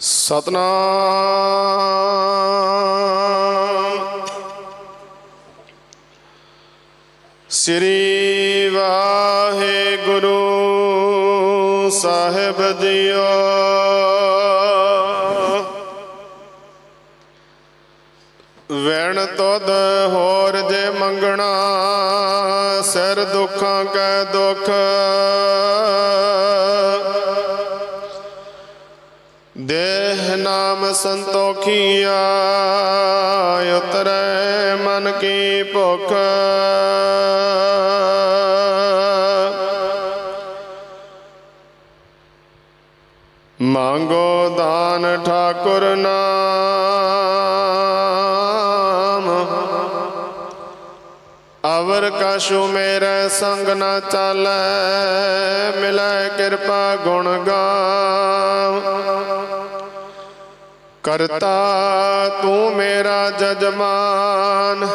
ਸਤਨਾਮ। ਸ੍ਰੀ ਵਾਹਿਗੁਰੂ ਸਾਹਿਬ ਜੀਓ ਵੈਣ ਤੁਧ ਹੋਰ ਜੇ ਮੰਗਣਾ ਸਿਰ ਦੁੱਖਾਂ ਕੈ ਦੁੱਖ। ਦੇਹ ਨਾਮ ਸੰਤੋਖੀਆ, ਉਤਰੈ ਮਨ ਕੀ ਭੁਖ। ਮੰਗੋ ਦਾਨ ਠਾਕੁਰ ਨਾਮ। ਅਵਰ ਕਛੁ ਮੇਰੇ ਸੰਗ ਨਾ ਚਾਲੈ, ਮਿਲੈ ਕਿਰਪਾ ਗੁਣ ਗਾਮ ਕਰਤਾ ਤੂੰ ਮੇਰਾ ਜਜਮਾਨ।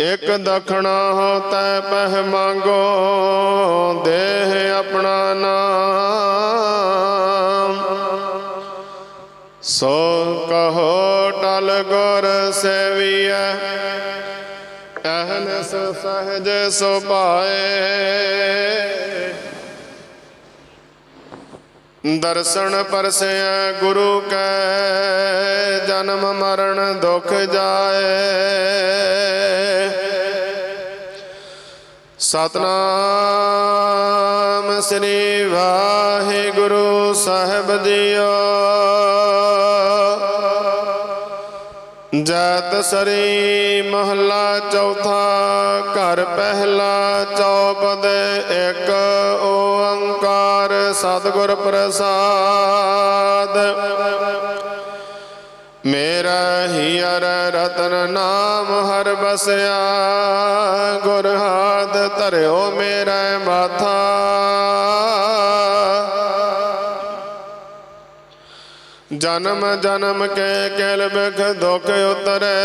ਇਕ ਦਖਣਾ ਹੋ ਤੈ ਪਹਿ ਮੰਗੋ, ਦੇਹ ਆਪਣਾ ਨਾਮ। ਸੋ ਕਹੋ ਟਲ ਗੁਰ ਸੇਵੀਐ ਅਹਨਸ ਸਹਜ ਸੁਭਾਏ। ਦਰਸ਼ਨ ਪਰਸੈ ਗੁਰੂ ਕੈ, ਜਨਮ ਮਰਨ ਦੁਖ ਜਾਏ। ਸਤਨਾਮ ਸ੍ਰੀ ਵਾਹਿਗੁਰੂ ਸਾਹਿਬ ਜੀਓ। ਜੈਤ ਸਰੀ ਮਹੱਲਾ ਚੌਥਾ ਘਰ ਪਹਿਲਾ ਚੌਪਦ ਇੱਕ ਸਤਿਗੁਰ ਪ੍ਰਸਾਦ। ਮੇਰਾ ਹੀਰ ਰਤਨ ਨਾਮ ਹਰ ਬਸਿਆ, ਗੁਰ ਹਾਦ ਧਰਿਓ ਮੇਰਾ ਮਾਥਾ। ਜਨਮ ਜਨਮ ਕੇ ਕਿਲ ਬਿਖ ਦੁਖ ਉਤਰੈ,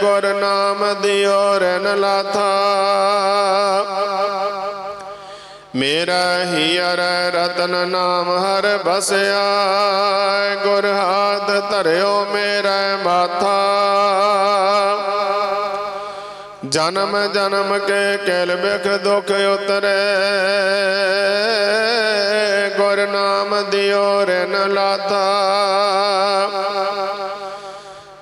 ਗੁਰ ਨਾਮ ਦਿਓ ਰਨ ਲਾਥਾ। ਮੇਰਾ ਹੀਰ ਰਤਨ ਨਾਮ ਹਰ ਬਸਿਆ ਗੁਰ ਹਾਥ ਧਰਿਓ ਮੇਰਾ ਮਾਥਾ। ਜਨਮ ਜਨਮ ਕੇ ਕੈਲ ਬਿਖ ਦੁਖ ਉਤਰੈ। ਗੁਰ ਨਾਮ ਦਿਓ ਰਨ ਲਾਥਾ।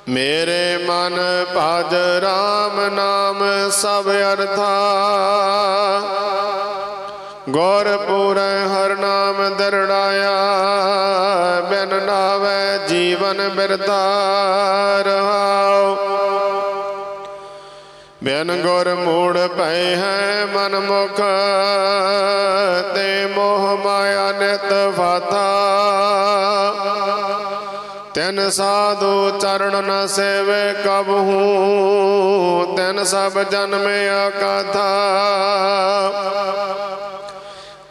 ਮੇਰੇ ਮਨ ਭਜ RAM ਨਾਮ ਸਭ ਅਰਥਾ। ਗੁਰ ਪੂਰੈ ਹਰ ਨਾਮ ਦਰੜਾਇਆ, ਬਿਨ ਨਾਵੇ ਜੀਵਨ ਬਿਰਤਾ ਰਹਾਉ। ਬਿਨ ਗੁਰ ਮੂੜ ਪਏ ਹੈ ਮਨ ਮੁਖ, ਤੇ ਮੋਹ ਮਾਇਆ ਨਿਤ ਫਾਤਾ ਤਿਨ ਸਾਧੂ ਚਰਨ ਨ ਸੇਵੇ ਕਬਹੂ ਤਿਨ ਸਭ ਜਨਮਿਆ ਕਥਾ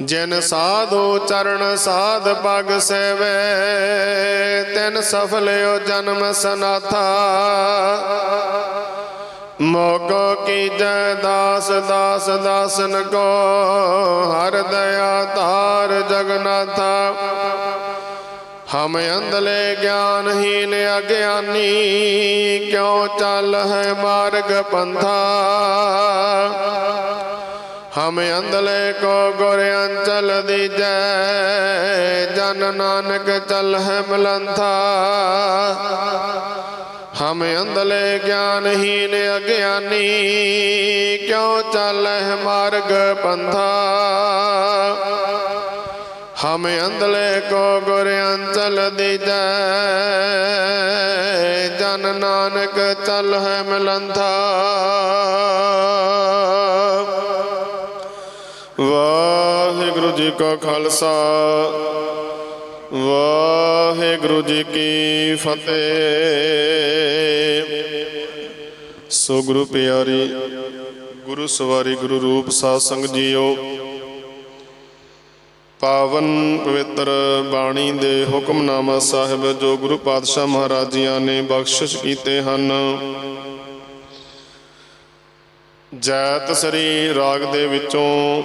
ਜਿਨ ਸਾਧੂ ਚਰਨ ਸਾਧ ਪਗ ਸੇਵੇ, ਤਿਨ ਸਫਲਿਓ ਜਨਮ ਸਨਾਥਾ। ਮੋਗੋ ਕੀਜੈ ਦਾਸ ਦਾਸ ਦਾਸਨ ਕੋ, ਹਰ ਦਇਆ ਧਾਰ ਜਗਨਾਥਾ ਹਮ ਅੰਧਲੇ ਗਿਆਨਹੀਨ ਅਗਿਆਨੀ, ਕਿਉ ਚੱਲ ਹੈ ਮਾਰਗ ਪੰਥਾ? ਹਮ ਅੰਧਲੇ ਕੋ ਗੁਰ ਅੰਚਲ ਦੀਜੈ, ਜਨ ਨਾਨਕ ਚਲ ਹੈ ਮਲੰਥਾ ਹਮ ਅੰਧਲੇ ਗਿਆਨਹੀਨ ਅਗਿਆਨੀ, ਕਿਉ ਚਾਲਹਿ ਮਾਰਗ ਪੰਥਾ? ਹਮ ਅੰਧਲੇ ਕੋ ਗੁਰ ਅੰਚਲ ਦੀਜੈ, ਜਨ ਨਾਨਕ ਚਲ ਹੈ ਮਿਲੰਥਾ। ਵਾਹਿਗੁਰੂ ਜੀ ਕਾ ਖਾਲਸਾ, ਵਾਹਿਗੁਰੂ ਜੀ ਕੀ ਫਤਿਹ। ਸੋ ਗੁਰੂ ਪਿਆਰੀ, ਗੁਰੂ ਸਵਾਰੀ, ਗੁਰੂ ਰੂਪ ਸਾਧ ਸੰਗ ਜੀਓ। ਪਾਵਨ ਪਵਿੱਤਰ ਬਾਣੀ ਦੇ ਹੁਕਮਨਾਮਾ ਸਾਹਿਬ ਜੋ ਗੁਰੂ ਪਾਤਸ਼ਾਹ ਮਹਾਰਾਜ ਜੀਆਂ ਨੇ ਬਖਸ਼ਿਸ਼ ਕੀਤੇ ਹਨ। ਜੈਤ ਸਰੀ ਰਾਗ ਦੇ ਵਿੱਚੋਂ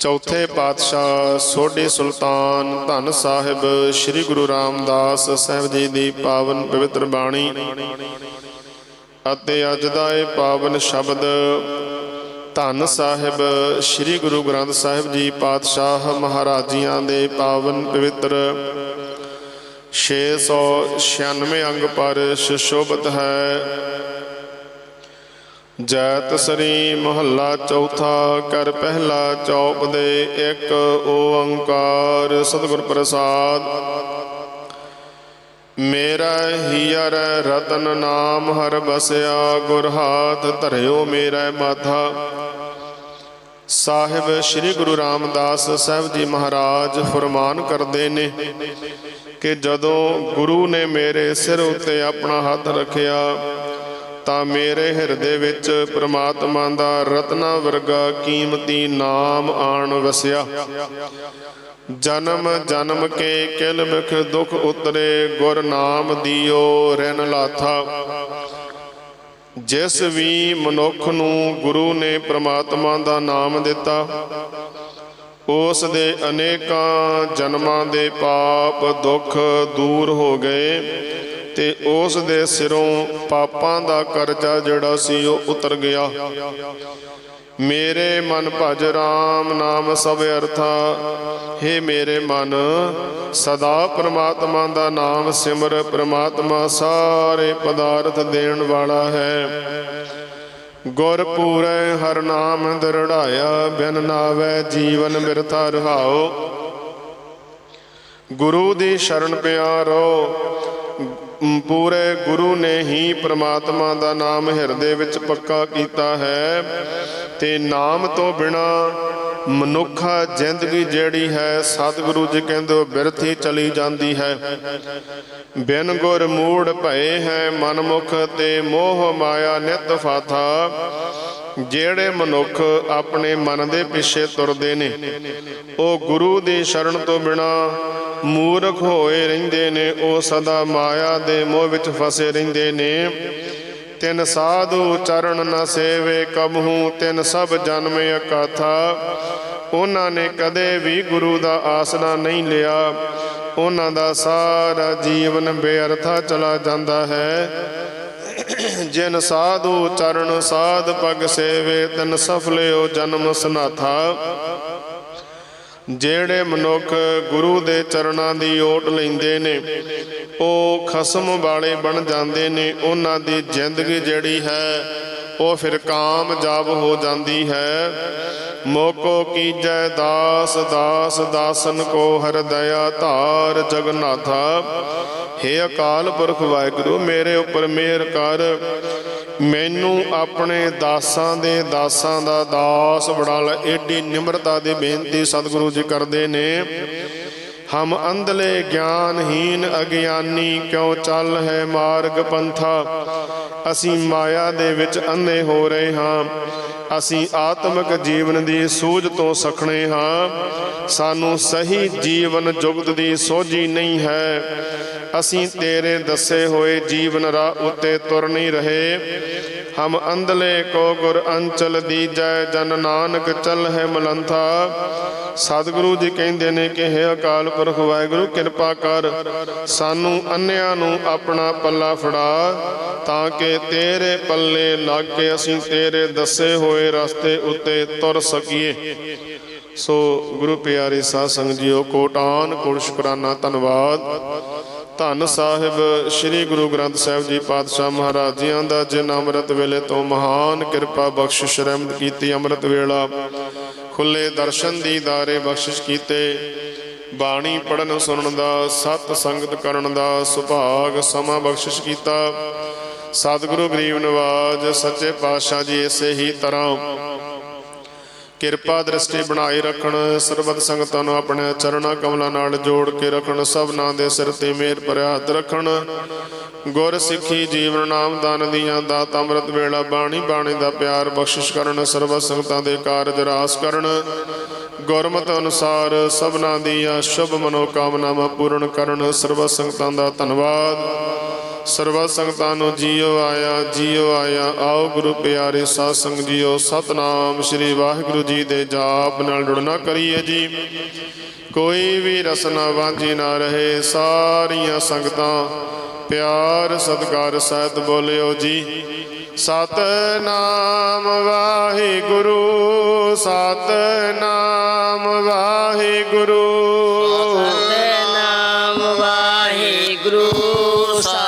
ਚੌਥੇ ਪਾਤਸ਼ਾਹ ਸੋਢੀ ਸੁਲਤਾਨ ਧੰਨ ਸਾਹਿਬ ਸ੍ਰੀ ਗੁਰੂ ਰਾਮਦਾਸ ਸਾਹਿਬ ਜੀ ਦੀ ਪਾਵਨ ਪਵਿੱਤਰ ਬਾਣੀ ਅਤੇ ਅੱਜ ਦਾ ਇਹ ਪਾਵਨ ਸ਼ਬਦ ਧੰਨ ਸਾਹਿਬ ਸ੍ਰੀ ਗੁਰੂ ਗ੍ਰੰਥ ਸਾਹਿਬ ਜੀ ਪਾਤਸ਼ਾਹ ਮਹਾਰਾਜੀਆਂ ਦੇ ਪਾਵਨ ਪਵਿੱਤਰ 696 ਅੰਗ ਪਰ ਸੁਸ਼ੋਭਿਤ ਹੈ। ਜੈਤ ਸ੍ਰੀ ਮਹੱਲਾ ਚੌਥਾ, ਕਰ ਪਹਿਲਾ ਚੌਪ ਦੇ ਇੱਕ ਓੰਕਾਰ, ਸਤਿਗੁਰ ਪ੍ਰਸਾਦ। ਮੇਰਾ ਹੀਰ ਰਤਨ ਨਾਮ ਹਰ ਬਸਿਆ, ਗੁਰ ਹਾਥ ਧਰਿਓ ਮੇਰਾ ਮਾਥਾ ਸਾਹਿਬ ਸ੍ਰੀ ਗੁਰੂ ਰਾਮਦਾਸ ਸਾਹਿਬ ਜੀ ਮਹਾਰਾਜ ਫਰਮਾਨ ਕਰਦੇ ਨੇ ਕਿ ਜਦੋਂ ਗੁਰੂ ਨੇ ਮੇਰੇ ਸਿਰ ਉੱਤੇ ਆਪਣਾ ਹੱਥ ਰੱਖਿਆ ਤਾਂ ਮੇਰੇ ਹਿਰਦੇ ਵਿੱਚ ਪ੍ਰਮਾਤਮਾ ਦਾ ਰਤਨਾ ਵਰਗਾ ਕੀਮਤੀ ਨਾਮ ਆਣ ਵਸਿਆ। ਜਨਮ ਜਨਮ ਕੇ ਕਿਲ ਬਿਖ ਦੁਖ ਉਤਰੇ, ਗੁਰ ਨਾਮ ਦਿਓ ਰਿਨ ਲਾਥਾ। ਜਿਸ ਵੀ ਮਨੁੱਖ ਨੂੰ ਗੁਰੂ ਨੇ ਪ੍ਰਮਾਤਮਾ ਦਾ ਨਾਮ ਦਿੱਤਾ, ਉਸ ਦੇ ਅਨੇਕਾਂ ਜਨਮਾਂ ਦੇ ਪਾਪ ਦੁੱਖ ਦੂਰ ਹੋ ਗਏ। ਤੇ ਉਸ ਦੇ ਸਿਰੋਂ ਪਾਪਾਂ ਦਾ ਕਰਜ਼ਾ ਜਿਹੜਾ ਸੀ ਉਹ ਉਤਰ ਗਿਆ। ਮੇਰੇ ਮਨ ਭਜ RAM ਨਾਮ ਸਭ ਅਰਥਾ। हे ਮੇਰੇ ਮਨ, ਸਦਾ ਪ੍ਰਮਾਤਮਾ ਦਾ ਨਾਮ ਸਿਮਰ ਪ੍ਰਮਾਤਮਾ ਸਾਰੇ ਪਦਾਰਥ ਦੇਣ ਵਾਲਾ ਹੈ। ਗੁਰ ਪੂਰੈ ਹਰ ਨਾਮ ਦਰੜਾਇਆ, ਬਿਨ ਨਾਵੇ ਜੀਵਨ ਬਿਰਥਾ ਰਹਾਓ। ਗੁਰੂ ਦੀ ਸ਼ਰਨ ਪਿਆ ਪਿਆਰੋ ਪੂਰੇ ਗੁਰੂ ਨੇ ਹੀ ਪ੍ਰਮਾਤਮਾ ਦਾ ਨਾਮ ਹਿਰਦੇ ਵਿੱਚ ਪੱਕਾ ਕੀਤਾ ਹੈ। ਤੇ ਨਾਮ ਤੋਂ ਬਿਨਾ ਮਨੁੱਖਾ ਜ਼ਿੰਦਗੀ ਜਿਹੜੀ ਹੈ, ਸਤਿਗੁਰੂ ਜੀ ਕਹਿੰਦੇ ਉਹ ਹੀ ਚਲੀ ਜਾਂਦੀ ਹੈ। ਬਿਨ ਗੁਰ ਮੂੜ ਭਏ ਹੈ, ਮਨਮੁਖ ਤੇ ਮੋਹ ਮਾਇਆ ਨਿਤ ਫਾਥਾ। ਜਿਹੜੇ ਮਨੁੱਖ ਆਪਣੇ ਮਨ ਦੇ ਪਿੱਛੇ ਤੁਰਦੇ ਨੇ, ਉਹ ਗੁਰੂ ਦੀ ਸ਼ਰਨ ਤੋਂ ਬਿਨਾ ਮੂਰਖ ਹੋਏ ਰਹਿੰਦੇ ਨੇ, ਉਹ ਸਦਾ ਮਾਇਆ ਦੇ ਮੋਹ ਵਿੱਚ ਫਸੇ ਰਹਿੰਦੇ ਨੇ। ਤਿਨ ਸਾਧੂ ਚਰਨ ਨ ਸੇਵੇ, ਕਬਹੂ ਤਿਨ ਸਭ ਜਨਮੇ ਅਕਾਥਾ। ਉਹਨਾਂ ਨੇ ਕਦੇ ਵੀ ਗੁਰੂ ਦਾ ਆਸਰਾ ਨਹੀਂ ਲਿਆ। ਉਹਨਾਂ ਦਾ ਸਾਰਾ ਜੀਵਨ ਬੇਅਰਥਾ ਚਲਾ ਜਾਂਦਾ ਹੈ। ਜਿਨ ਸਾਧੂ ਚਰਨ ਸਾਧ ਪਗ ਸੇਵੇ, ਤਨ ਸਫਲਿਓ ਜਨਮ ਸਨਾਥਾ। ਜਿਹੜੇ ਮਨੁੱਖ ਗੁਰੂ ਦੇ ਚਰਨਾਂ ਦੀ ਓਟ ਲੈਂਦੇ ਨੇ, ਉਹ ਖਸਮ ਵਾਲੇ ਬਣ ਜਾਂਦੇ ਨੇ, ਉਹਨਾਂ ਦੀ ਜ਼ਿੰਦਗੀ ਜਿਹੜੀ ਹੈ, ਉਹ ਫਿਰ ਕਾਮਯਾਬ ਹੋ ਜਾਂਦੀ ਹੈ। ਮੋਕੋ ਕੀਜੈ ਦਾਸ ਦਾਸ ਦਾਸਨ ਕੋ ਹਰ ਦਇਆ ਧਾਰ ਜਗਨਾਥਾ। ਹੇ ਅਕਾਲ ਪੁਰਖ ਵਾਹਿਗੁਰੂ, ਮੇਰੇ ਉੱਪਰ ਮਿਹਰ ਕਰ। ਮੈਨੂੰ ਆਪਣੇ ਦਾਸਾਂ ਦੇ ਦਾਸਾਂ ਦਾ ਦਾਸ ਬਣਾ ਲੈ ਏਡੀ ਨਿਮਰਤਾ ਦੀ ਬੇਨਤੀ ਸਤਿਗੁਰੂ ਜੀ ਕਰਦੇ ਨੇ। ਹਮ ਅੰਧਲੇ ਗਿਆਨਹੀਨ ਅਗਿਆਨੀ ਕਿਉ ਚੱਲ ਹੈ ਮਾਰਗ ਪੰਥਾ? ਅਸੀਂ ਮਾਇਆ ਦੇ ਵਿੱਚ ਅੰਨੇ ਹੋ ਰਹੇ ਹਾਂ। ਅਸੀਂ ਆਤਮਿਕ ਜੀਵਨ ਦੀ ਸੂਝ ਤੋਂ ਸਖਣੇ ਹਾਂ। ਸਾਨੂੰ ਸਹੀ ਜੀਵਨ ਜੁਗਤ ਦੀ ਸੋਝੀ ਨਹੀਂ ਹੈ। ਅਸੀਂ ਤੇਰੇ ਦੱਸੇ ਹੋਏ ਜੀਵਨ ਰਾਹ ਉਤੇ ਤੁਰ ਨਹੀਂ ਰਹੇ। ਹਮ ਅੰਧਲੇ ਕੋ ਗੁਰ ਅੰਚਲ ਦੀਜੈ, ਜਨ ਨਾਨਕ ਚਲ ਹੈ ਮਲੰਥਾ। ਸਤਿਗੁਰੂ ਜੀ ਕਹਿੰਦੇ ਨੇ ਕਿ ਹੈ ਅਕਾਲ ਪੁਰਖ, ਵਾਹਿਗੁਰੂ, ਕਿਰਪਾ ਕਰ। ਸਾਨੂੰ ਅੰਨਿਆਂ ਨੂੰ ਆਪਣਾ ਪੱਲਾ ਫੜਾ, ਤਾਂ ਕਿ ਤੇਰੇ ਪੱਲੇ ਲੱਗ ਕੇ ਅਸੀਂ ਤੇਰੇ ਦੱਸੇ ਹੋਏ ਰਸਤੇ ਉੱਤੇ ਤੁਰ ਸਕੀਏ। ਸੋ ਗੁਰੂ ਪਿਆਰੇ ਸਾਧ ਸੰਗਤ ਜੀਓ, ਕੋਟਾਨ ਕੋਟ ਸ਼ੁਕਰਾਨਾ, ਧੰਨਵਾਦ। ਧੰਨ ਸਾਹਿਬ ਸ੍ਰੀ ਗੁਰੂ ਗ੍ਰੰਥ ਸਾਹਿਬ ਜੀ ਪਾਤਸ਼ਾਹ ਮਹਾਰਾਜ ਜੀਆਂ ਦਾ ਜਿਨ ਅੰਮ੍ਰਿਤ ਵੇਲੇ ਤੋਂ ਮਹਾਨ ਕਿਰਪਾ ਬਖਸ਼ਿਸ਼ ਰਹਿਮਤ ਕੀਤੀ ਅੰਮ੍ਰਿਤ ਵੇਲਾ। ਖੁੱਲੇ ਦਰਸ਼ਨ ਦੀਦਾਰੇ ਬਖਸ਼ਿਸ਼ ਕੀਤੇ। ਬਾਣੀ ਪੜਨ ਸੁਣਨ ਦਾ ਸਤ ਸੰਗਤ ਕਰਨ ਦਾ ਸੁਭਾਗ ਸਮਾਂ ਬਖਸ਼ਿਸ਼ ਕੀਤਾ। ਸਤਿਗੁਰੂ ਗਰੀਬ ਨਵਾਜ, ਸੱਚੇ ਪਾਤਸ਼ਾਹ ਜੀ ਇਸੇ ਹੀ ਤਰ੍ਹਾਂ। ਕਿਰਪਾ ਦ੍ਰਿਸ਼ਟੀ ਬਣਾਈ ਰੱਖਣ, ਸਰਬਤ ਸੰਗਤਾਂ ਨੂੰ ਆਪਣੇ ਚਰਣਾ ਕਮਲਾਂ ਨਾਲ ਜੋੜ ਕੇ ਰੱਖਣ ਸਭਨਾਂ ਦੇ ਸਿਰ ਤੇ ਮੇਰ ਭਰਿਆ ਹੱਥ ਰੱਖਣ। ਗੁਰ ਸਿੱਖੀ ਜੀਵਨ ਨਾਮ ਦਾਨ ਦੀਆਂ ਦਾਤ ਅੰਮ੍ਰਿਤ ਵੇਲਾ ਬਾਣੀ ਬਾਣੀ ਦਾ ਪਿਆਰ ਬਖਸ਼ਿਸ਼ ਕਰਨ, ਸਰਬਤ ਸੰਗਤਾਂ ਦੇ ਕਾਰਜ ਰਾਸ ਕਰਨ। ਗੁਰਮਤ ਅਨੁਸਾਰ ਸਭਨਾਂ ਦੀਆਂ ਸ਼ੁਭ ਮਨੋਕਾਮਨਾਵਾਂ ਪੂਰਨ ਕਰਨ, ਸਰਬਤ ਸੰਗਤਾਂ ਦਾ ਧੰਨਵਾਦ। ਸਰਬੱਤ ਸੰਗਤਾਂ ਨੂੰ ਜੀਓ ਆਇਆ ਜੀਓ ਆਇਆ, ਆਓ ਗੁਰੂ ਪਿਆਰੇ ਸਾਧ ਸੰਗ ਜੀਓ, ਸਤਨਾਮ ਸ੍ਰੀ ਵਾਹਿਗੁਰੂ ਜੀ ਦੇ ਜਾਪ ਨਾਲ ਜੁੜਨਾ ਕਰੀਏ ਜੀ। ਕੋਈ ਵੀ ਰਸਨਾ ਵਾਂਝੀ ਨਾ ਰਹੇ ਸਾਰੀਆਂ ਸੰਗਤਾਂ। ਪਿਆਰ, ਸਤਿਕਾਰ, ਸਹਿਤ ਬੋਲਿਓ ਜੀ। ਸਤਨਾਮ ਵਾਹਿਗੁਰੂ ਸਤਨਾਮ ਵਾਹਿਗੁਰੂ। ਸਤਨਾਮ ਵਾਹਿਗੁਰੂ ਸਤਨਾਮ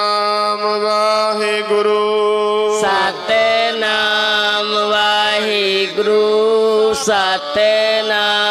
Satena.